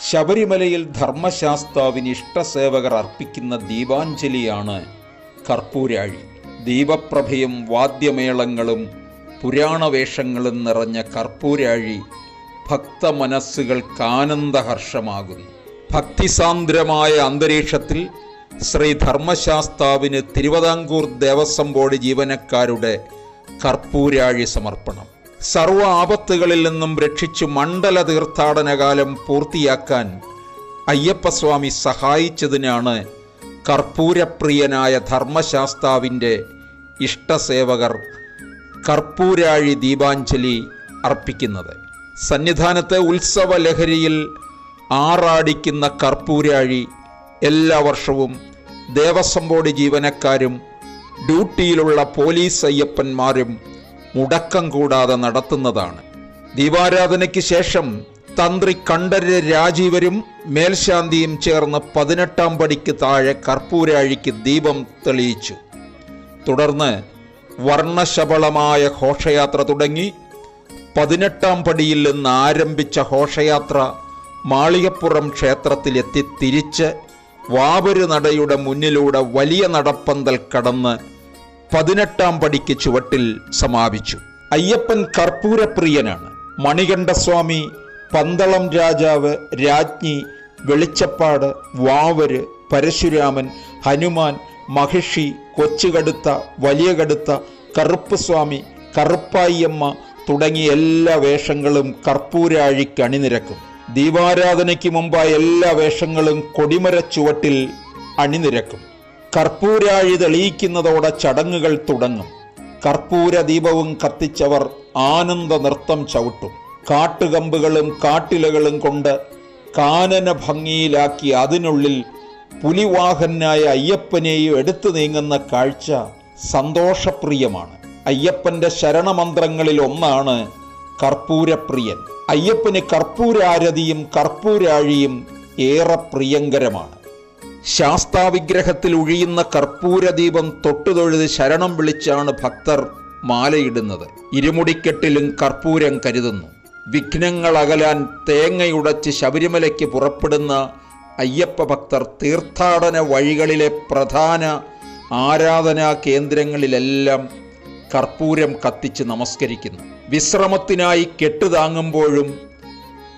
ശബരിമലയിൽ ധർമ്മശാസ്താവിന് ഇഷ്ടസേവകർ അർപ്പിക്കുന്ന ദീപാഞ്ജലിയാണ് കർപ്പൂരാഴി. ദീപപ്രഭയും വാദ്യമേളങ്ങളും പുരാണവേഷങ്ങളും നിറഞ്ഞ കർപ്പൂരാഴി ഭക്ത മനസ്സുകൾക്ക് ആനന്ദഹർഷമാകുന്നു ഭക്തിസാന്ദ്രമായ അന്തരീക്ഷത്തിൽ ശ്രീ ധർമ്മശാസ്താവിന് തിരുവിതാംകൂർ ദേവസ്വം ബോർഡ് ജീവനക്കാരുടെ കർപ്പൂരാഴി സമർപ്പണം. സർവ ആപത്തുകളിൽ നിന്നും രക്ഷിച്ചു മണ്ഡല തീർത്ഥാടനകാലം പൂർത്തിയാക്കാൻ അയ്യപ്പസ്വാമി സഹായിച്ചതിനാണ് കർപ്പൂരപ്രിയനായ ധർമ്മശാസ്താവിന്റെ ഇഷ്ടസേവകർ കർപ്പൂരാഴി ദീപാഞ്ജലി അർപ്പിക്കുന്നത്. സന്നിധാനത്തെ ഉത്സവ ലഹരിയിൽ ആറാടിക്കുന്ന കർപ്പൂരാഴി എല്ലാ വർഷവും ദേവസ്വം ബോർഡ് ജീവനക്കാരും ഡ്യൂട്ടിയിലുള്ള പോലീസ് അയ്യപ്പന്മാരും മുടക്കം കൂടാതെ നടത്തുന്നതാണ്. ദീപാരാധനയ്ക്ക് ശേഷം തന്ത്രി കണ്ഠര് രാജീവരും മേൽശാന്തിയും ചേർന്ന് പതിനെട്ടാം പടിക്ക് താഴെ കർപ്പൂരാഴിക്ക് ദീപം തെളിയിച്ചു. തുടർന്ന് വർണശബളമായ ഘോഷയാത്ര തുടങ്ങി. പതിനെട്ടാം പടിയിൽ നിന്ന് ആരംഭിച്ച ഘോഷയാത്ര മാളികപ്പുറം ക്ഷേത്രത്തിലെത്തി തിരിച്ച് വാവര് നടയുടെ മുന്നിലൂടെ വലിയ നടപ്പന്തൽ കടന്ന് പതിനെട്ടാം പടിക്ക് ചുവട്ടിൽ സമാപിച്ചു. അയ്യപ്പൻ കർപ്പൂരപ്രിയനാണ്. മണികണ്ഠസ്വാമി പന്തളം രാജാവ് രാജ്ഞി വെളിച്ചപ്പാട് വാവര് പരശുരാമൻ ഹനുമാൻ മഹിഷി കൊച്ചുകടുത്ത വലിയ കടുത്ത കറുപ്പുസ്വാമി കറുപ്പായിയമ്മ തുടങ്ങിയ എല്ലാ വേഷങ്ങളും കർപ്പൂരാഴിക്ക് അണിനിരക്കും. ദീപാരാധനയ്ക്ക് മുമ്പായ എല്ലാ വേഷങ്ങളും കൊടിമര ചുവട്ടിൽ അണിനിരക്കും. കർപ്പൂരാഴി തെളിയിക്കുന്നതോടെ ചടങ്ങുകൾ തുടങ്ങും. കർപ്പൂര ദീപവും കത്തിച്ചവർ ആനന്ദ നൃത്തം ചവിട്ടും. കാട്ടുകമ്പുകളും കാട്ടിലകളും കൊണ്ട് കാനന ഭംഗിയിലാക്കി അതിനുള്ളിൽ പുലിവാഹനായ അയ്യപ്പനെയും എടുത്തു നീങ്ങുന്ന കാഴ്ച സന്തോഷപ്രിയമാണ്. അയ്യപ്പന്റെ ശരണമന്ത്രങ്ങളിൽ ഒന്നാണ് കർപ്പൂരപ്രിയൻ. അയ്യപ്പന് കർപ്പൂരാരതിയും കർപ്പൂരാഴിയും ഏറെ പ്രിയങ്കരമാണ്. ശാസ്താവിഗ്രഹത്തിൽ ഒഴിയുന്ന കർപ്പൂരദീപം തൊട്ടുതൊഴുത് ശരണം വിളിച്ചാണ് ഭക്തർ മാലയിടുന്നത്. ഇരുമുടിക്കെട്ടിലും കർപ്പൂരം കരുതുന്നു. വിഘ്നങ്ങൾ അകലാൻ തേങ്ങയുടച്ച് ശബരിമലയ്ക്ക് പുറപ്പെടുന്ന അയ്യപ്പ ഭക്തർ തീർത്ഥാടന വഴികളിലെ പ്രധാന ആരാധനാ കേന്ദ്രങ്ങളിലെല്ലാം കർപ്പൂരം കത്തിച്ച് നമസ്കരിക്കുന്നു. വിശ്രമത്തിനായി കെട്ടുതാങ്ങുമ്പോഴും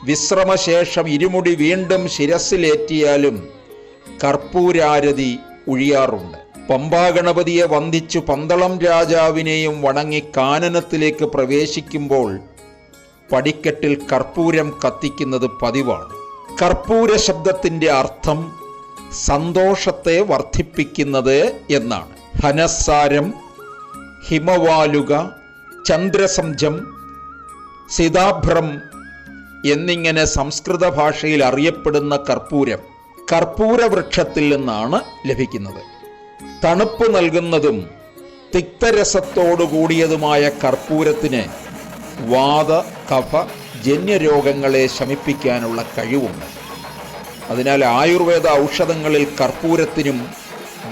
വിശ്രമശേഷം ഇരുമുടി വീണ്ടും ശിരസിലേറ്റിയാലും കർപ്പൂരാരതി ഉഴിയാറുണ്ട്. പമ്പാഗണപതിയെ വന്ദിച്ചു പന്തളം രാജാവിനെയും വണങ്ങി കാനനത്തിലേക്ക് പ്രവേശിക്കുമ്പോൾ പടിക്കെട്ടിൽ കർപ്പൂരം കത്തിക്കുന്നത് പതിവാണ്. കർപ്പൂര ശബ്ദത്തിന്റെ അർത്ഥം സന്തോഷത്തെ വർദ്ധിപ്പിക്കുന്നത് എന്നാണ്. ഹനസാരം ഹിമവാലുക ചന്ദ്രസംജം സിതാഭ്രം എന്നിങ്ങനെ സംസ്കൃത ഭാഷയിൽ അറിയപ്പെടുന്ന കർപ്പൂരം കർപ്പൂര വൃക്ഷത്തിൽ നിന്നാണ് ലഭിക്കുന്നത്. തണുപ്പ് നൽകുന്നതും തിക്തരസത്തോടു കൂടിയതുമായ കർപ്പൂരത്തിന് വാത കഫ ജന്യരോഗങ്ങളെ ശമിപ്പിക്കാനുള്ള കഴിവുണ്ട്. അതിനാൽ ആയുർവേദ ഔഷധങ്ങളിൽ കർപ്പൂരത്തിനും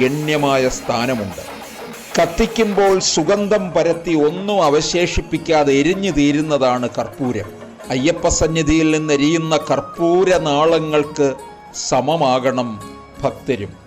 ഗണ്യമായ സ്ഥാനമുണ്ട്. കത്തിക്കുമ്പോൾ സുഗന്ധം പരത്തി ഒന്നും അവശേഷിപ്പിക്കാതെ എരിഞ്ഞു തീരുന്നതാണ് കർപ്പൂരം. അയ്യപ്പസന്നിധിയിൽ നിന്ന് എരിയുന്ന കർപ്പൂര നാളങ്ങൾക്ക് സമമാകണം ഭക്തരും.